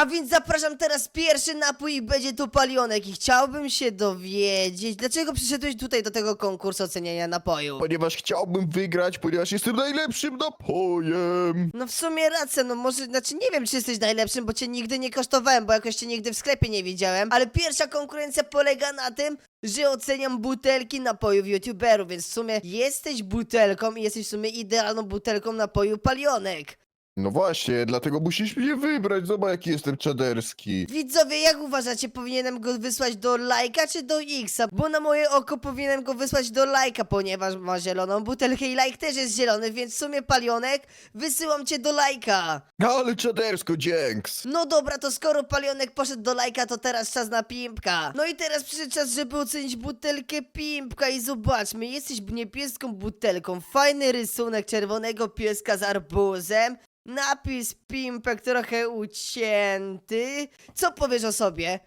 A więc zapraszam teraz pierwszy napój i będzie to palionek i chciałbym się dowiedzieć, dlaczego przyszedłeś tutaj do tego konkursu oceniania napoju? Ponieważ chciałbym wygrać, ponieważ jestem najlepszym napojem. No w sumie racja, no może, znaczy nie wiem czy jesteś najlepszym, bo cię nigdy nie kosztowałem, bo jakoś cię nigdy w sklepie nie widziałem, ale pierwsza konkurencja polega na tym, że oceniam butelki napojów youtuberów, więc w sumie jesteś butelką i jesteś w sumie idealną butelką napoju palionek. No właśnie, dlatego musisz mnie wybrać. Zobacz, jaki jestem czaderski. Widzowie, jak uważacie, powinienem go wysłać do lajka czy do Xa? Bo na moje oko powinienem go wysłać do lajka, ponieważ ma zieloną butelkę i lajk też jest zielony, więc w sumie palionek, wysyłam cię do lajka. Ale czadersko, dzięks. No dobra, to skoro palionek poszedł do lajka, to teraz czas na pimpka. No i teraz przyszedł czas, żeby ocenić butelkę pimpka i zobaczmy, jesteś niebieską butelką, fajny rysunek czerwonego pieska z arbuzem, napis pimpek trochę ucięty. Co powiesz o sobie?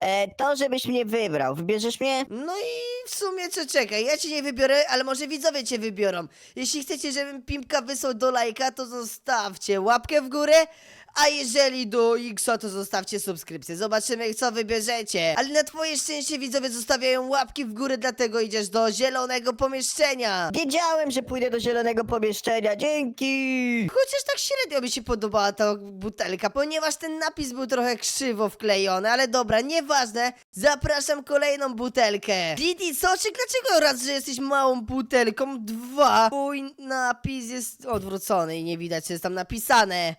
E, to, żebyś mnie wybrał. Wybierzesz mnie? No i w sumie co czekaj, ja cię nie wybiorę, ale może widzowie cię wybiorą. Jeśli chcecie, żebym Pimpka wysłał do lajka, to zostawcie łapkę w górę, a jeżeli do Xa, to zostawcie subskrypcję. Zobaczymy, co wybierzecie. Ale na twoje szczęście widzowie zostawiają łapki w górę, dlatego idziesz do zielonego pomieszczenia. Wiedziałem, że pójdę do zielonego pomieszczenia. Dzięki! Chociaż tak średnio mi się podobała ta butelka, ponieważ ten napis był trochę krzywo wklejony, ale dobra, nieważne. Zapraszam kolejną butelkę. Didi, Soczek, dlaczego raz, że jesteś małą butelką? Dwa, twój napis jest odwrócony i nie widać, co jest tam napisane.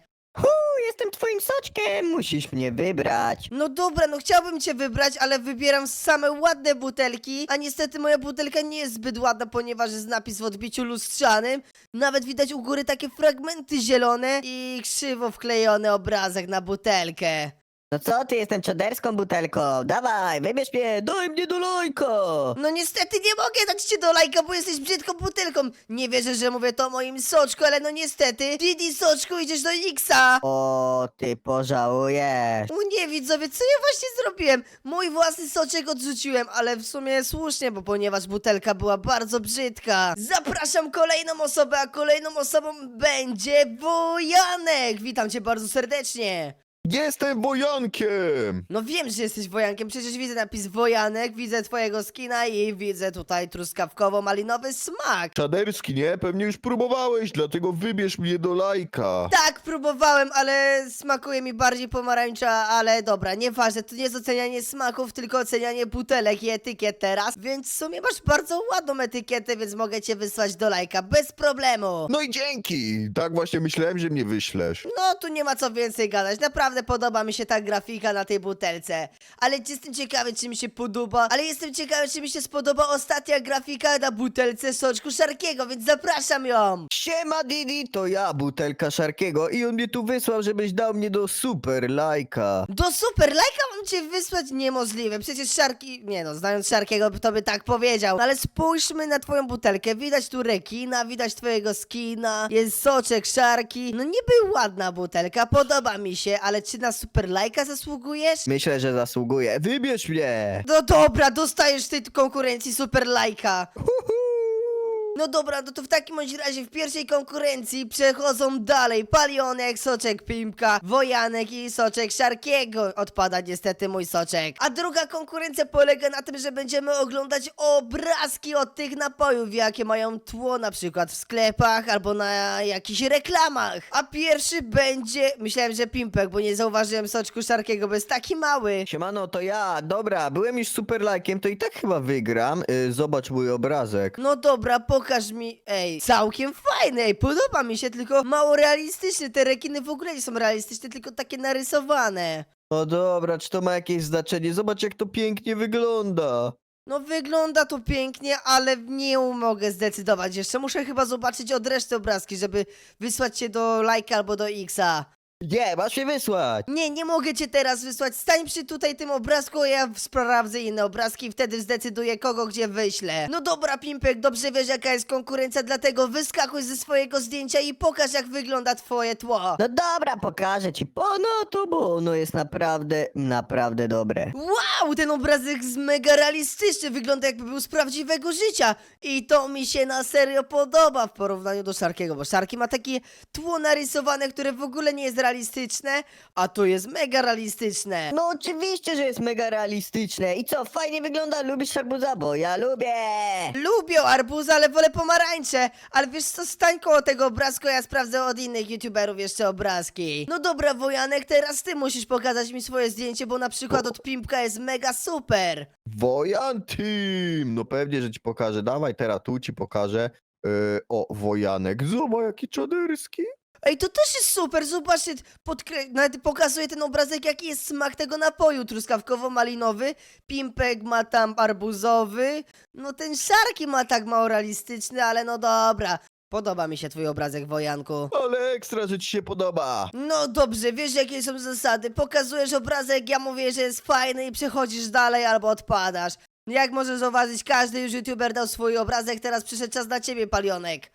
Jestem twoim soczkiem. Musisz mnie wybrać. No dobra, no chciałbym cię wybrać, ale wybieram same ładne butelki, a niestety moja butelka nie jest zbyt ładna, ponieważ jest napis w odbiciu lustrzanym. Nawet widać u góry takie fragmenty zielone i krzywo wklejony obrazek na butelkę. No co ty, jestem czaderską butelką. Dawaj, wybierz mnie, daj mnie do lajka. No niestety nie mogę dać cię do lajka, bo jesteś brzydką butelką. Nie wierzę, że mówię to o moim soczku, ale no niestety, Didi soczku, idziesz do Xa. O, ty pożałujesz. O nie, widzowie, co ja właśnie zrobiłem? Mój własny soczek odrzuciłem, ale w sumie słusznie, bo ponieważ butelka była bardzo brzydka. Zapraszam kolejną osobę, a kolejną osobą będzie Wojanek. Witam cię bardzo serdecznie. Jestem wojankiem. No wiem, że jesteś wojankiem, przecież widzę napis wojanek, widzę twojego skina i widzę tutaj truskawkowo-malinowy smak. Czaderski, nie? Pewnie już próbowałeś, dlatego wybierz mnie do lajka. Tak, próbowałem, ale smakuje mi bardziej pomarańcza, ale dobra, nieważne, to nie jest ocenianie smaków, tylko ocenianie butelek i etykiet teraz, więc w sumie masz bardzo ładną etykietę, więc mogę cię wysłać do lajka, bez problemu. No i dzięki. Tak właśnie myślałem, że mnie wyślesz. No, tu nie ma co więcej gadać, naprawdę podoba mi się ta grafika na tej butelce, ale jestem ciekawy, czy mi się podoba, ale jestem ciekawy, czy mi się spodoba ostatnia grafika na butelce soczku szarkiego, więc zapraszam ją. Siema Didi, to ja, butelka Szarkiego i on mnie tu wysłał, żebyś dał mnie do super lajka. Do super lajka mam cię wysłać niemożliwe. Przecież Szarki. Nie no, znając Szarkiego, to by tak powiedział. No ale spójrzmy na twoją butelkę. Widać tu rekina, widać twojego skina, jest soczek Szarki. No niby ładna butelka, podoba mi się, ale czy na super lajka zasługujesz? Myślę, że zasługuje. Wybierz mnie! No dobra, dostajesz w tej konkurencji super lajka. No dobra, no to w takim bądź razie w pierwszej konkurencji przechodzą dalej Palionek, Soczek Pimpka, Wojanek i Soczek Szarkiego. Odpada niestety mój Soczek. A druga konkurencja polega na tym, że będziemy oglądać obrazki od tych napojów, jakie mają tło na przykład w sklepach albo na jakichś reklamach. A pierwszy będzie, myślałem, że Pimpek, bo nie zauważyłem Soczku Szarkiego, bo jest taki mały. Siemano, to ja. Dobra, byłem już super lajkiem, to i tak chyba wygram. Y, zobacz mój obrazek. No dobra, pokaż mi. Ej, całkiem fajny, ej, podoba mi się, tylko mało realistyczny. Te rekiny w ogóle nie są realistyczne, tylko takie narysowane. No dobra, czy to ma jakieś znaczenie? Zobacz jak to pięknie wygląda. No wygląda to pięknie, ale nie mogę zdecydować jeszcze. Muszę chyba zobaczyć od reszty obrazki, żeby wysłać cię do lajka albo do Xa. Nie, masz się wysłać. Nie, nie mogę cię teraz wysłać. Stań przy tutaj tym obrazku, a ja sprawdzę inne obrazki i wtedy zdecyduję kogo gdzie wyślę. No dobra, Pimpek, dobrze wiesz jaka jest konkurencja, dlatego wyskakuj ze swojego zdjęcia i pokaż jak wygląda twoje tło. No dobra, pokażę ci. O, no to bo ono jest naprawdę, naprawdę dobre. Wow, ten obrazek jest mega realistyczny, wygląda jakby był z prawdziwego życia i to mi się na serio podoba w porównaniu do Szarkiego, bo Szarki ma takie tło narysowane, które w ogóle nie jest realistyczne, a to jest mega realistyczne. No oczywiście, że jest mega realistyczne. I co, fajnie wygląda? Lubisz arbuza? Bo ja lubię! Lubię arbuzy, ale wolę pomarańcze. Ale wiesz co, stań koło tego obrazku, ja sprawdzę od innych youtuberów jeszcze obrazki. No dobra, Wojanek, teraz ty musisz pokazać mi swoje zdjęcie, bo na przykład od Pimpka jest mega super. Wojan Team! No pewnie, że ci pokażę. Dawaj teraz tu ci pokażę. E, o, Wojanek. Zobacz, jaki czaderski. Ej, to też jest super, zobaczcie, podkre... nawet pokazuje ten obrazek, jaki jest smak tego napoju truskawkowo-malinowy. Pimpek ma tam arbuzowy, no ten Szarki ma tak mało realistyczny, ale no dobra. Podoba mi się twój obrazek, Wojanku. Ale ekstra, że ci się podoba. No dobrze, wiesz jakie są zasady. Pokazujesz obrazek, ja mówię, że jest fajny i przechodzisz dalej albo odpadasz. Jak możesz zauważyć, każdy już youtuber dał swój obrazek, teraz przyszedł czas na ciebie, Palionek.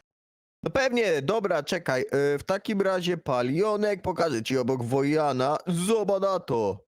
No pewnie, dobra, czekaj. E, w takim razie palionek pokażę ci obok Wojana. Zobacz na to.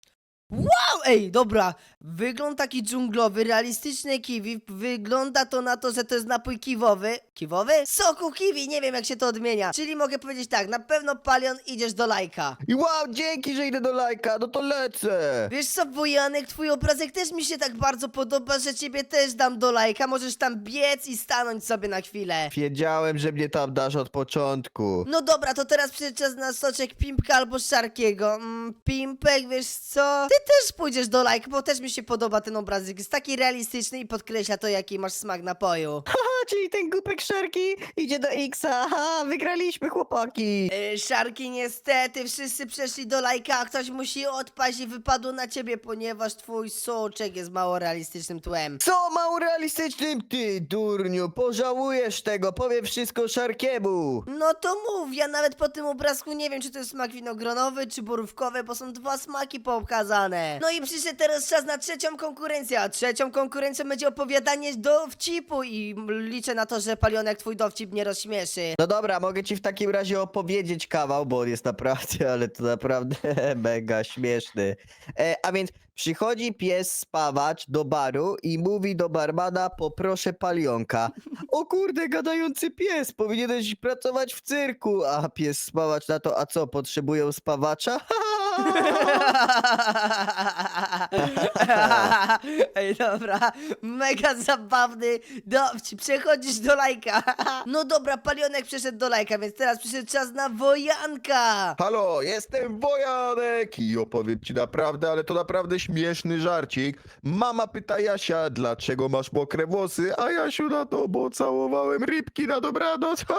Wow, ej, dobra. Wygląd taki dżunglowy, realistyczny kiwi. Wygląda to na to, że to jest napój kiwowy. Kiwowy? Soku kiwi, nie wiem jak się to odmienia. Czyli mogę powiedzieć tak, na pewno Palion idziesz do lajka. I wow, dzięki, że idę do lajka. No to lecę. Wiesz co, Wojanek, twój obrazek też mi się tak bardzo podoba, że ciebie też dam do lajka. Możesz tam biec i stanąć sobie na chwilę. Wiedziałem, że mnie tam dasz od początku. No dobra, to teraz przyszedł czas na soczek Pimpka albo Szarkiego. Mm, Pimpek, wiesz co? Ty też pójdziesz do lajka, bo też mi się podoba ten obrazek. Jest taki realistyczny i podkreśla to, jaki masz smak napoju. Haha, czyli ten głupek szarki idzie do Xa. Haha, wygraliśmy chłopaki. Yy, Szarki, niestety, wszyscy przeszli do lajka, a ktoś musi odpaść i wypadło na ciebie, ponieważ twój soczek jest mało realistycznym tłem. Co mało realistycznym ty, durniu? Pożałujesz tego, powiem wszystko szarkiemu. No to mów, ja nawet po tym obrazku nie wiem, czy to jest smak winogronowy, czy borówkowy, bo są dwa smaki pokazane. No i przyszedł teraz czas na trzecią konkurencję, a trzecią konkurencją będzie opowiadanie dowcipu i liczę na to, że Palionek twój dowcip nie rozśmieszy. No dobra, mogę ci w takim razie opowiedzieć kawał, bo on jest naprawdę, ale to naprawdę mega śmieszny. E, a więc przychodzi pies spawacz do baru i mówi do barmana poproszę palionka. O kurde, gadający pies, powinieneś pracować w cyrku. A pies spawacz na to, a co, potrzebują spawacza? Ej, dobra, mega zabawny dowcip, przechodzisz do lajka. no dobra, Palionek przeszedł do lajka, więc teraz przyszedł czas na Wojanka. Halo, jestem Wojanek i opowiem ci naprawdę, ale to naprawdę śmieszny żarcik. Mama pyta Jasia, dlaczego masz mokre włosy, a Jasiu na to, bo całowałem rybki na dobranoc.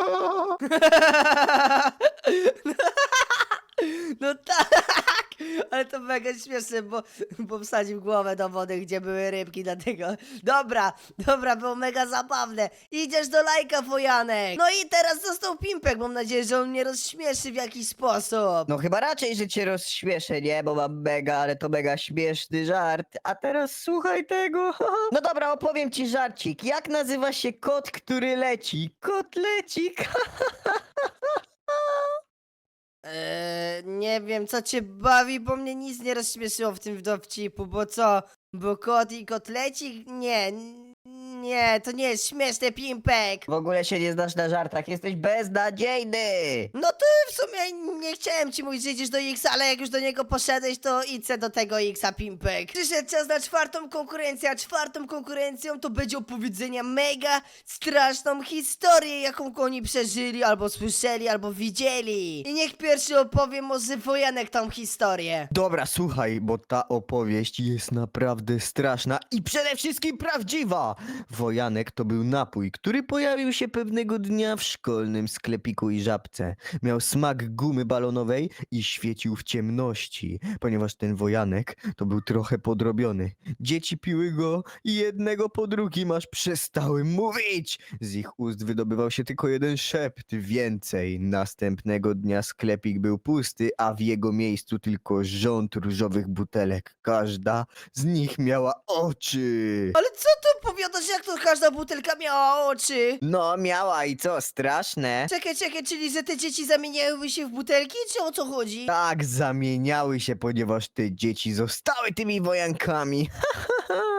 No tak, ale to mega śmieszne, bo, bo wsadził głowę do wody, gdzie były rybki, dlatego... Dobra, dobra, było mega zabawne. Idziesz do lajka, Wojanek. No i teraz został Pimpek, mam nadzieję, że on mnie rozśmieszy w jakiś sposób. No chyba raczej, że cię rozśmieszę, nie? Bo mam mega, ale to mega śmieszny żart. A teraz słuchaj tego. No dobra, opowiem ci żarcik. Jak nazywa się kot, który leci? Kotlecik. Eee, nie wiem, co cię bawi, bo mnie nic nie rozśmieszyło w tym dowcipu, bo co? Bo kot i kotlecik? Nie, nie, to nie jest śmieszne, Pimpek. W ogóle się nie znasz na żartach, jesteś beznadziejny. No to w sumie nie chciałem ci mówić, że idziesz do X, ale jak już do niego poszedłeś, to idź do tego Xa, Pimpek. Przyszedł czas na czwartą konkurencję, a czwartą konkurencją to będzie opowiedzenia mega straszną historię, jaką oni przeżyli, albo słyszeli, albo widzieli. I niech pierwszy opowie może Wojanek tą historię. Dobra, słuchaj, bo ta opowieść jest naprawdę straszna i przede wszystkim prawdziwa. Wojanek to był napój, który pojawił się pewnego dnia w szkolnym sklepiku i żabce. Miał smak gumy balonowej i świecił w ciemności, ponieważ ten wojanek to był trochę podrobiony. Dzieci piły go i jednego po drugim aż przestały mówić. Z ich ust wydobywał się tylko jeden szept, więcej. Następnego dnia sklepik był pusty, a w jego miejscu tylko rząd różowych butelek. Każda z nich miała oczy. Ale co tu opowiadasz, jak to każda butelka miała oczy? No, miała i co, straszne? Czekaj, czekaj, czyli że te dzieci zamieniały się w butelki, czy o co chodzi? Tak, zamieniały się, ponieważ te dzieci zostały tymi wojankami.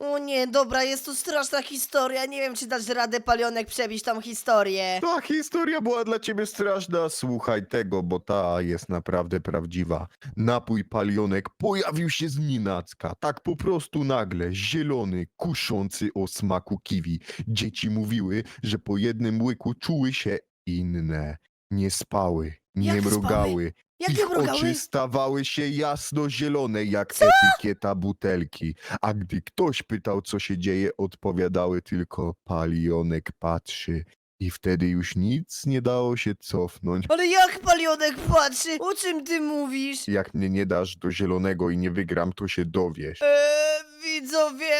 O nie, dobra, jest to straszna historia. Nie wiem, czy dasz radę palionek przebić tą historię. Ta historia była dla ciebie straszna. Słuchaj tego, bo ta jest naprawdę prawdziwa. Napój palionek pojawił się z nienacka. Tak po prostu nagle, zielony, kuszący o smaku kiwi. Dzieci mówiły, że po jednym łyku czuły się inne. Nie spały, nie Jak spały? mrugały. Jak Ich mrugały? oczy stawały się jasno-zielone jak etykieta butelki. A gdy ktoś pytał, co się dzieje, odpowiadały tylko palionek patrzy. I wtedy już nic nie dało się cofnąć. Ale jak palionek patrzy? O czym ty mówisz? Jak mnie nie dasz do zielonego i nie wygram, to się dowiesz. Eee, widzowie,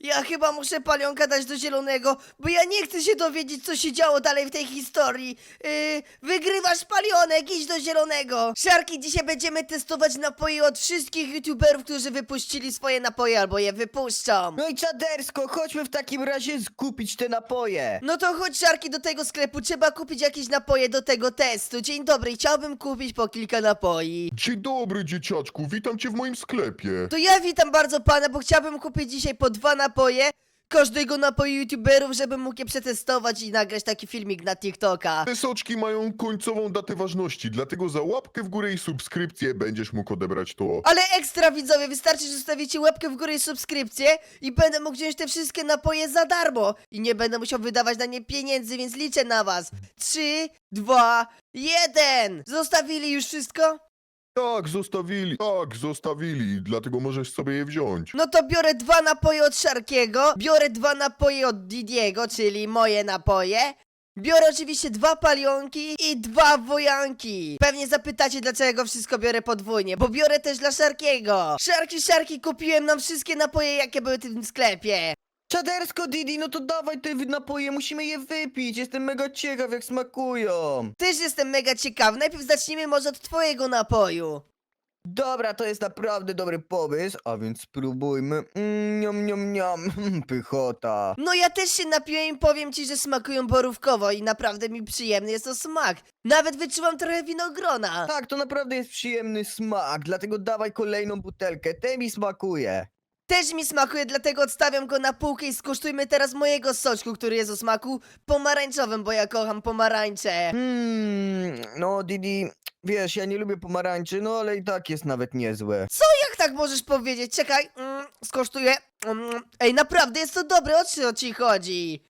ja chyba muszę palionka dać do zielonego, bo ja nie chcę się dowiedzieć, co się działo dalej w tej historii. Eee, wygrywasz palionek, idź do zielonego. Szarki, dzisiaj będziemy testować napoje od wszystkich youtuberów, którzy wypuścili swoje napoje albo je wypuszczą. No i czadersko, chodźmy w takim razie skupić te napoje. No to chodź, Szarki, do tego sklepu. Trzeba kupić jakieś napoje do tego testu. Dzień dobry, chciałbym kupić po kilka napoi. Dzień dobry, dzieciaczku, witam cię w moim sklepie. To ja witam bardzo pana, bo chciałbym kupić dzisiaj po dwa napoje. Każdego napoju youtuberów, żebym mógł je przetestować i nagrać taki filmik na TikToka. Te soczki mają końcową datę ważności, dlatego za łapkę w górę i subskrypcję będziesz mógł odebrać to. Ale ekstra widzowie, wystarczy, że zostawicie łapkę w górę i subskrypcję i będę mógł wziąć te wszystkie napoje za darmo. I nie będę musiał wydawać na nie pieniędzy, więc liczę na was. Trzy, dwa, jeden. Zostawili już wszystko? Tak, zostawili, tak, zostawili, dlatego możesz sobie je wziąć. No to biorę dwa napoje od Sharkiego, biorę dwa napoje od Didiego, czyli moje napoje. Biorę oczywiście dwa palionki i dwa wojanki. Pewnie zapytacie, dlaczego wszystko biorę podwójnie, bo biorę też dla Sharkiego. Szarki, Szarki, kupiłem nam wszystkie napoje, jakie były w tym sklepie. Czadersko, Didi, no to dawaj te napoje, musimy je wypić. Jestem mega ciekaw, jak smakują. Też jestem mega ciekawy. Najpierw zacznijmy może od twojego napoju. Dobra, to jest naprawdę dobry pomysł, a więc spróbujmy. Mm, niam, niam, niam. Pychota. No ja też się napiłem i powiem ci, że smakują borówkowo i naprawdę mi przyjemny jest to smak. Nawet wyczuwam trochę winogrona. Tak, to naprawdę jest przyjemny smak, dlatego dawaj kolejną butelkę. Te mi smakuje. Też mi smakuje, dlatego odstawiam go na półkę i skosztujmy teraz mojego soczku, który jest o smaku pomarańczowym, bo ja kocham pomarańcze. Hmm, no Didi, wiesz, ja nie lubię pomarańczy, no ale i tak jest nawet niezłe. Jak tak możesz powiedzieć? Czekaj, mm, skosztuję. Mm, ej, naprawdę jest to dobre, o co ci chodzi?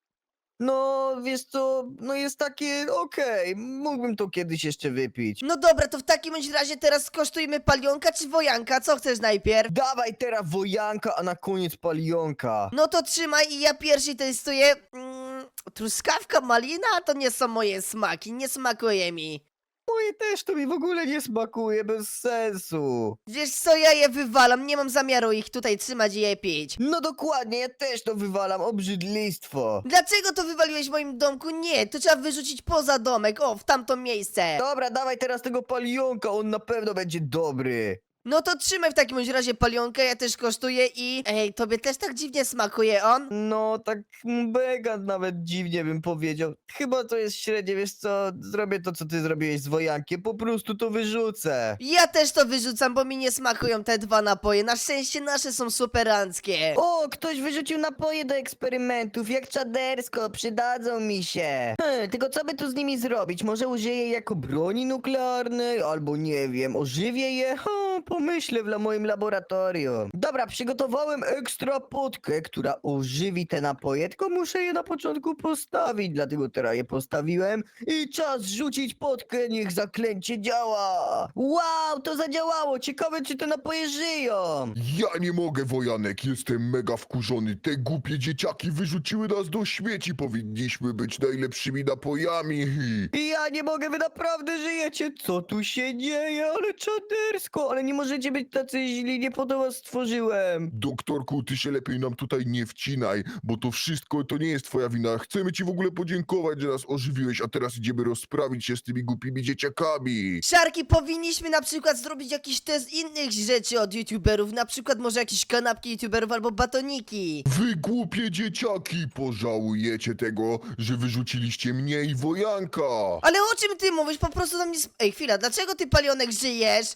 No, wiesz co, no jest takie okej, mógłbym to kiedyś jeszcze wypić. No dobra, to w takim bądź razie teraz skosztujmy palionka czy wojanka? Co chcesz najpierw? Dawaj teraz wojanka, a na koniec palionka. No to trzymaj i ja pierwszy testuję. Mm, truskawka, malina to nie są moje smaki, nie smakuje mi. Moje też to mi w ogóle nie smakuje, bez sensu. Wiesz co, ja je wywalam, nie mam zamiaru ich tutaj trzymać i je pić. No dokładnie, ja też to wywalam, obrzydlistwo. Dlaczego to wywaliłeś w moim domku? Nie, to trzeba wyrzucić poza domek, o, w tamto miejsce. Dobra, dawaj teraz tego palionka, on na pewno będzie dobry. No to trzymaj w takim bądź razie palionkę, ja też kosztuję i... Ej, tobie też tak dziwnie smakuje on? No, tak mega nawet dziwnie bym powiedział. Chyba to jest średnie, wiesz co, zrobię to, co ty zrobiłeś z wojankiem, po prostu to wyrzucę. Ja też to wyrzucam, bo mi nie smakują te dwa napoje. Na szczęście nasze są superanckie. O, ktoś wyrzucił napoje do eksperymentów, jak czadersko, przydadzą mi się. Hmm, tylko co by tu z nimi zrobić? Może użyję je jako broni nuklearnej, albo nie wiem, ożywię je? Hmm, pomyślę w moim laboratorium. Dobra, przygotowałem ekstra potkę, która ożywi te napoje, tylko muszę je na początku postawić, dlatego teraz je postawiłem i czas rzucić potkę, niech zaklęcie działa. Wow, to zadziałało, ciekawe czy te napoje żyją. Ja nie mogę, Wojanek, jestem mega wkurzony. Te głupie dzieciaki wyrzuciły nas do śmieci. Powinniśmy być najlepszymi napojami. I ja nie mogę, wy naprawdę żyjecie. Co tu się dzieje? Ale czadersko, ale nie możecie być tacy źli, nie po to was stworzyłem. Doktorku, ty się lepiej nam tutaj nie wcinaj, bo to wszystko to nie jest twoja wina. Chcemy ci w ogóle podziękować, że nas ożywiłeś, a teraz idziemy rozprawić się z tymi głupimi dzieciakami. Szarki, powinniśmy na przykład zrobić jakiś test innych rzeczy od youtuberów, na przykład może jakieś kanapki youtuberów albo batoniki. Wy głupie dzieciaki, pożałujecie tego, że wyrzuciliście mnie i Wojanka. Ale o czym ty mówisz? Po prostu do mnie... sp- Ej, chwila, dlaczego ty, Palionek, żyjesz?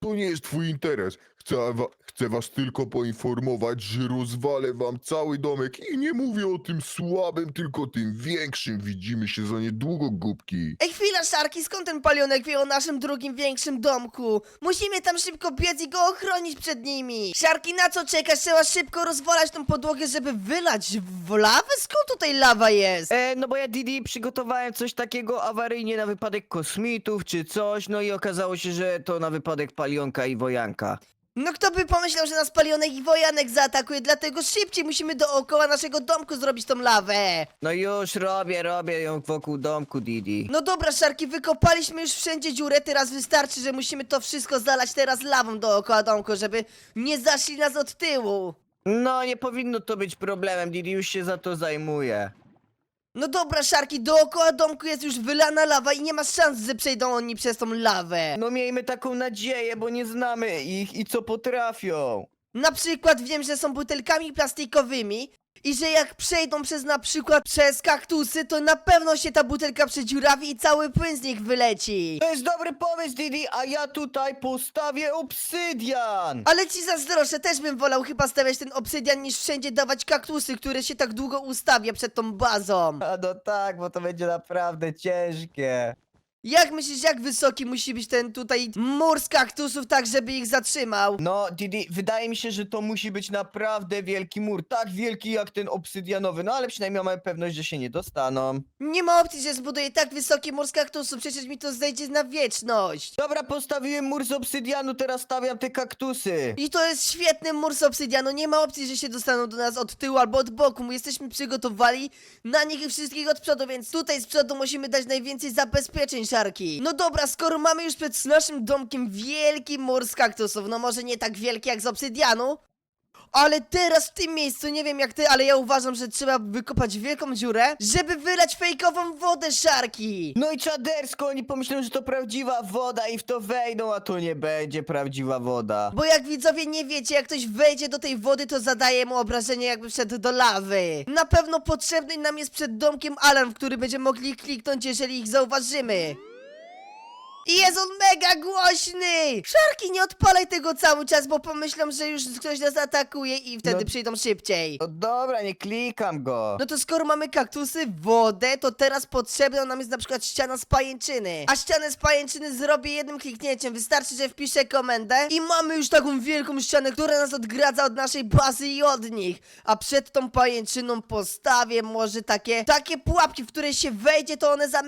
To nie jest twój interes. Chcę, wa- chcę was tylko poinformować, że rozwalę wam cały domek i nie mówię o tym słabym, tylko tym większym. Widzimy się za niedługo, głupki. Ej, chwila, Szarki, skąd ten palionek wie o naszym drugim, większym domku? Musimy tam szybko biec i go ochronić przed nimi. Szarki, na co czekasz? Trzeba szybko rozwalać tą podłogę, żeby wylać w lawę? Skąd tutaj lawa jest? E, no bo ja Didi przygotowałem coś takiego awaryjnie na wypadek kosmitów czy coś, no i okazało się, że to na wypadek palionka i wojanka. No kto by pomyślał, że nas palionek i wojanek zaatakuje, dlatego szybciej musimy dookoła naszego domku zrobić tą lawę. No już robię, robię ją wokół domku Didi. No dobra, Szarki, wykopaliśmy już wszędzie dziurę, teraz wystarczy, że musimy to wszystko zalać teraz lawą dookoła domku, żeby nie zaszli nas od tyłu. No nie powinno to być problemem, Didi już się za to zajmuje. No dobra, Szarki, dookoła domku jest już wylana lawa i nie ma szans, że przejdą oni przez tą lawę. No miejmy taką nadzieję, bo nie znamy ich i co potrafią. Na przykład wiem, że są butelkami plastikowymi i że jak przejdą przez na przykład przez kaktusy, to na pewno się ta butelka przedziurawi i cały płyn z nich wyleci. To jest dobry pomysł Didi, a ja tutaj postawię obsydian. Ale ci zazdroszczę, też bym wolał chyba stawiać ten obsydian niż wszędzie dawać kaktusy, które się tak długo ustawia przed tą bazą. A no tak, bo to będzie naprawdę ciężkie. Jak myślisz, jak wysoki musi być ten tutaj mur z kaktusów, tak żeby ich zatrzymał? No, Didi, wydaje mi się, że to musi być naprawdę wielki mur. Tak wielki jak ten obsydianowy. No ale przynajmniej mamy pewność, że się nie dostaną. Nie ma opcji, że zbuduję tak wysoki mur z kaktusów, przecież mi to zejdzie na wieczność. Dobra, postawiłem mur z obsydianu, teraz stawiam te kaktusy. I to jest świetny mur z obsydianu, nie ma opcji, że się dostaną do nas od tyłu albo od boku, my jesteśmy przygotowani na nich i wszystkich od przodu, więc tutaj z przodu musimy dać najwięcej zabezpieczeń, No dobra, skoro mamy już przed naszym domkiem wielki mur z kaktusów, no może nie tak wielki jak z obsydianu, ale teraz w tym miejscu, nie wiem jak ty, ale ja uważam, że trzeba wykopać wielką dziurę, żeby wylać fejkową wodę, Szarki. No i czadersko, oni pomyślą, że to prawdziwa woda i w to wejdą, a to nie będzie prawdziwa woda. Bo jak widzowie nie wiecie, jak ktoś wejdzie do tej wody, to zadaje mu obrażenie jakby wszedł do lawy. Na pewno potrzebny nam jest przed domkiem alarm, w który będziemy mogli kliknąć, jeżeli ich zauważymy. I jest on mega głośny! Szarki, nie odpalaj tego cały czas, bo pomyślą, że już ktoś nas atakuje i wtedy No- przyjdą szybciej. No dobra, nie klikam go. No to skoro mamy kaktusy, wodę, to teraz potrzebna nam jest na przykład ściana z pajęczyny. A ścianę z pajęczyny zrobię jednym kliknięciem. Wystarczy, że wpiszę komendę i mamy już taką wielką ścianę, która nas odgradza od naszej bazy i od nich. A przed tą pajęczyną postawię może takie, takie pułapki, w które się wejdzie, to one zamykają